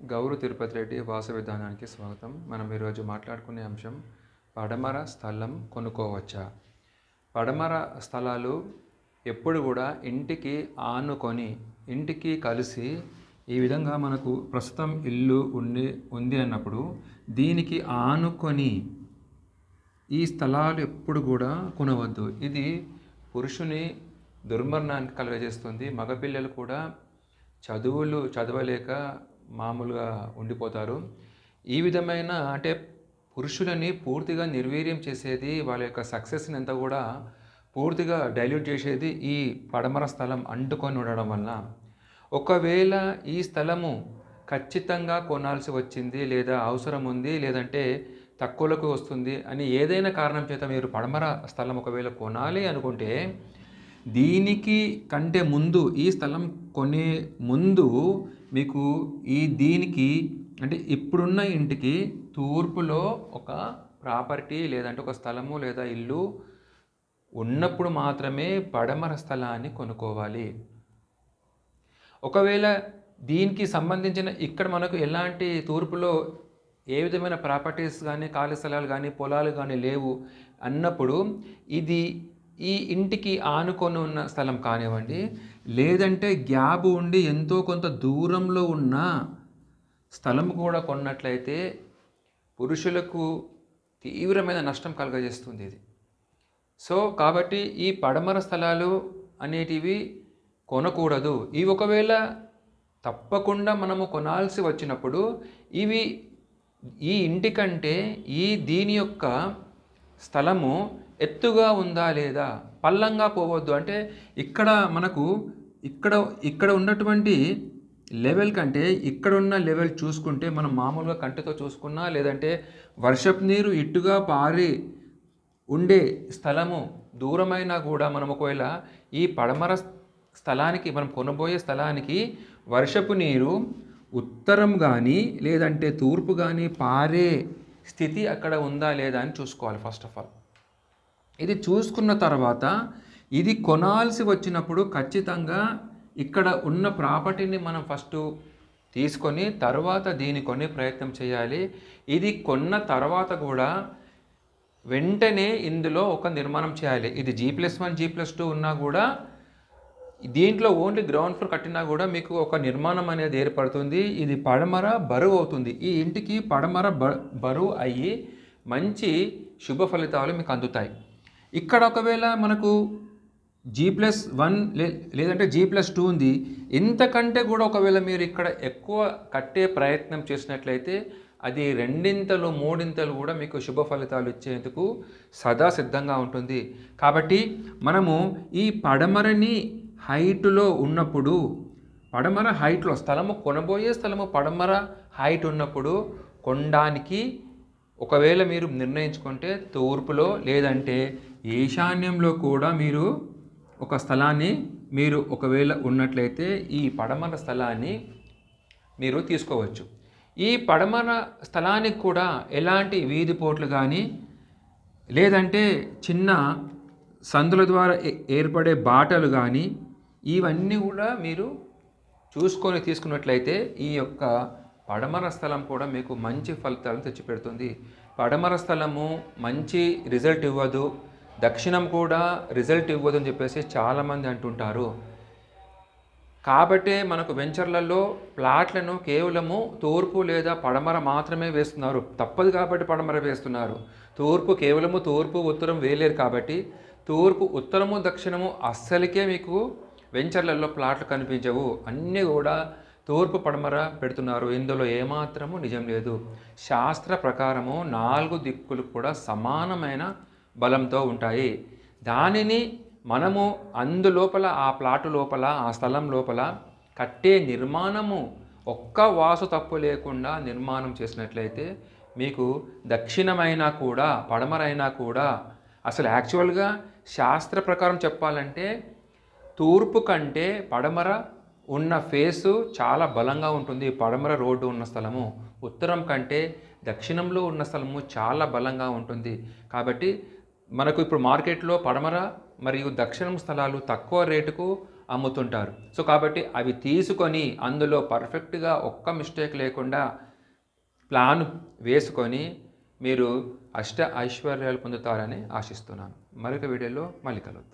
గౌరు తిరుపతి రెడ్డి వాస విధానానికి స్వాగతం. మనం ఈరోజు మాట్లాడుకునే అంశం పడమర స్థలం కొనుక్కోవచ్చా? పడమర స్థలాలు ఎప్పుడు కూడా ఇంటికి ఆనుకొని ఇంటికి కలిసి ఈ విధంగా మనకు ప్రస్తుతం ఇల్లు ఉండి ఉంది అన్నప్పుడు దీనికి ఆనుకొని ఈ స్థలాలు ఎప్పుడు కూడా కొనవద్దు. ఇది పురుషుని దుర్మరణానికి కలుగజేస్తుంది. మగపిల్లలు కూడా చదువులు చదవలేక మామూలుగా ఉండిపోతారు. ఈ విధమైన అంటే పురుషులని పూర్తిగా నిర్వీర్యం చేసేది వాళ్ళ యొక్క సక్సెస్ని అంతా కూడా పూర్తిగా డైల్యూట్ చేసేది ఈ పడమర స్థలం అంటుకొని ఉండడం వల్ల. ఒకవేళ ఈ స్థలము ఖచ్చితంగా కొనాల్సి వచ్చింది లేదా అవసరం ఉంది లేదంటే తక్కువలకు వస్తుంది అని ఏదైనా కారణం చేత మీరు పడమర స్థలం ఒకవేళ కొనాలి అనుకుంటే దీనికి కంటే ముందు ఈ స్థలం కొనే ముందు మీకు ఈ దీనికి అంటే ఇప్పుడున్న ఇంటికి తూర్పులో ఒక ప్రాపర్టీ లేదంటే ఒక స్థలము లేదా ఇల్లు ఉన్నప్పుడు మాత్రమే పడమర స్థలాన్ని కొనుక్కోవాలి. ఒకవేళ దీనికి సంబంధించిన ఇక్కడ మనకు ఎలాంటి తూర్పులో ఏ విధమైన ప్రాపర్టీస్ కానీ ఖాళీ స్థలాలు కానీ పొలాలు కానీ లేవు అన్నప్పుడు ఇది ఈ ఇంటికి ఆనుకొని ఉన్న స్థలం కానివ్వండి లేదంటే గ్యాప్ ఉండి ఎంతో కొంత దూరంలో ఉన్న స్థలం కూడా కొన్నట్లయితే పురుషులకు తీవ్రమైన నష్టం కలుగజేస్తుంది ఇది. సో కాబట్టి ఈ పడమర స్థలాలు అనేటివి కొనకూడదు. ఇవి ఒకవేళ తప్పకుండా మనము కొనాల్సి వచ్చినప్పుడు ఇవి ఈ ఇంటి కంటే ఈ దీని యొక్క స్థలము ఎత్తుగా ఉందా లేదా పల్లంగా పోవద్దు. అంటే ఇక్కడ మనకు ఇక్కడ ఇక్కడ ఉన్నటువంటి లెవెల్ కంటే ఇక్కడ ఉన్న లెవెల్ చూసుకుంటే మనం మామూలుగా కంటితో చూసుకున్నా లేదంటే వర్షపు నీరు ఇట్టుగా పారి ఉండే స్థలము దూరమైనా కూడా మనం ఒకవేళ ఈ పడమర స్థలానికి మనం కొనబోయే స్థలానికి వర్షపు నీరు ఉత్తరం కానీ లేదంటే తూర్పు కానీ పారే స్థితి అక్కడ ఉందా లేదా అని చూసుకోవాలి ఫస్ట్ ఆఫ్ ఆల్ ఇది చూసుకున్న తర్వాత ఇది కొనాల్సి వచ్చినప్పుడు ఖచ్చితంగా ఇక్కడ ఉన్న ప్రాపర్టీని మనం ఫస్ట్ తీసుకొని తర్వాత దీన్ని కొనే ప్రయత్నం చేయాలి. ఇది కొన్న తర్వాత కూడా వెంటనే ఇందులో ఒక నిర్మాణం చేయాలి. ఇది G plus one G plus two ఉన్నా కూడా దీంట్లో ఓన్లీ గ్రౌండ్ ఫ్లోర్ కట్టినా కూడా మీకు ఒక నిర్మాణం అనేది ఏర్పడుతుంది. ఇది పడమర బరువు అవుతుంది. ఈ ఇంటికి పడమర బ బరువు అయ్యి మంచి శుభ ఫలితాలు మీకు అందుతాయి. ఇక్కడ ఒకవేళ మనకు జీ ప్లస్ వన్ లే లేదంటే జీ ప్లస్ టూ ఉంది ఇంతకంటే కూడా ఒకవేళ మీరు ఇక్కడ ఎక్కువ కట్టే ప్రయత్నం చేసినట్లయితే అది రెండింతలు మూడింతలు కూడా మీకు శుభ ఫలితాలు ఇచ్చేందుకు సదా సిద్ధంగా ఉంటుంది. కాబట్టి మనము ఈ పడమరని హైట్లో ఉన్నప్పుడు పడమర హైట్లో స్థలము కొనబోయే స్థలము పడమర హైట్ ఉన్నప్పుడు కొనడానికి ఒకవేళ మీరు నిర్ణయించుకుంటే తూర్పులో లేదంటే ఈశాన్యంలో కూడా మీరు ఒక స్థలాన్ని మీరు ఒకవేళ ఉన్నట్లయితే ఈ పడమర స్థలాన్ని మీరు తీసుకోవచ్చు. ఈ పడమర స్థలానికి కూడా ఎలాంటి వీధి పోట్లు కానీ లేదంటే చిన్న సందుల ద్వారా ఏ- ఏర్పడే బాటలు కానీ ఇవన్నీ కూడా మీరు చూసుకొని తీసుకున్నట్లయితే ఈ యొక్క పడమర స్థలం కూడా మీకు మంచి ఫలితాలను తెచ్చిపెడుతుంది. పడమర స్థలము మంచి రిజల్ట్ ఇవ్వదు. దక్షిణం కూడా రిజల్ట్ ఇవ్వదు అని చెప్పేసి చాలామంది అంటుంటారు. కాబట్టే మనకు వెంచర్లలో ప్లాట్లను కేవలము తూర్పు లేదా పడమర మాత్రమే వేస్తున్నారు. తప్పదు కాబట్టి పడమర వేస్తున్నారు. తూర్పు కేవలము తూర్పు ఉత్తరం వేయలేరు కాబట్టి తూర్పు ఉత్తరము దక్షిణము అస్సలకే మీకు వెంచర్లలో ప్లాట్లు కనిపించవు. అన్నీ కూడా తూర్పు పడమర పెడుతున్నారు. ఇందులో ఏమాత్రము నిజం లేదు. శాస్త్ర ప్రకారము నాలుగు దిక్కులు కూడా సమానమైన బలంతో ఉంటాయి. దానిని మనము అందులోపల ఆ ప్లాటు లోపల ఆ స్థలం లోపల కట్టే నిర్మాణము ఒక్క వాసు తప్పు లేకుండా నిర్మాణం చేసినట్లయితే మీకు దక్షిణమైనా కూడా పడమరైనా కూడా అసలు యాక్చువల్గా శాస్త్ర ప్రకారం చెప్పాలంటే తూర్పు కంటే పడమర ఉన్న ఫేసు చాలా బలంగా ఉంటుంది. పడమర రోడ్డు ఉన్న స్థలము ఉత్తరం కంటే దక్షిణంలో ఉన్న స్థలము చాలా బలంగా ఉంటుంది. కాబట్టి మనకు ఇప్పుడు మార్కెట్లో పడమర మరియు దక్షిణం స్థలాలు తక్కువ రేటుకు అమ్ముతుంటారు. సో కాబట్టి అవి తీసుకొని అందులో పర్ఫెక్ట్గా ఒక్క మిస్టేక్ లేకుండా ప్లాన్ వేసుకొని మీరు అష్ట ఐశ్వర్యాలు పొందుతారని ఆశిస్తున్నాను. మరొక వీడియోలో మళ్ళీ కలుద్దాం.